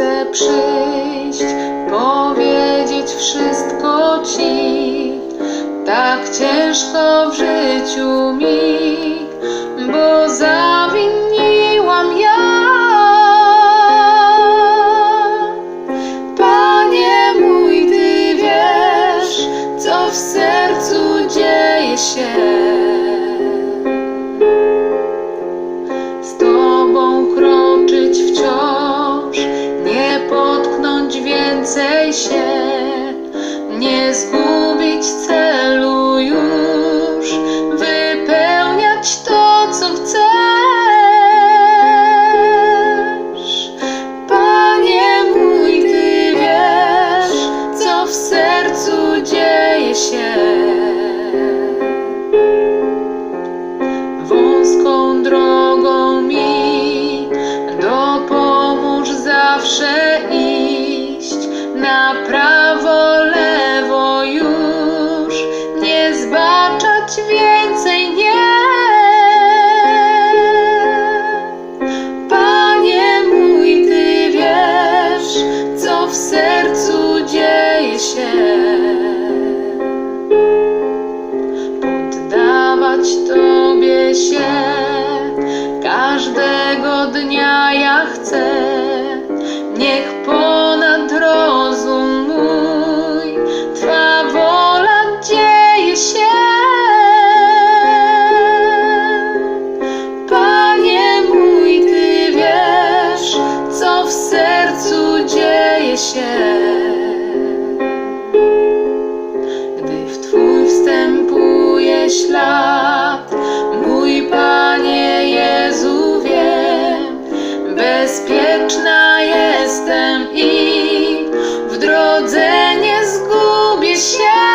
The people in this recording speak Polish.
chcę przyjść, powiedzieć wszystko Ci. Tak ciężko w życiu mi, bo zawiniłam ja. Panie mój, Ty wiesz, co w sercu dzieje się. Się, nie zgubić celu już, wypełniać to, co chcesz. Panie mój, Ty wiesz, co w sercu dzieje się. Wąską drogą mi dopomóż zawsze iść na prawo, lewo już nie zbaczać więcej nie. Panie mój, Ty wiesz, co w sercu dzieje się. ślad. Mój Panie Jezu wiem, bezpieczna jestem i w drodze nie zgubię się.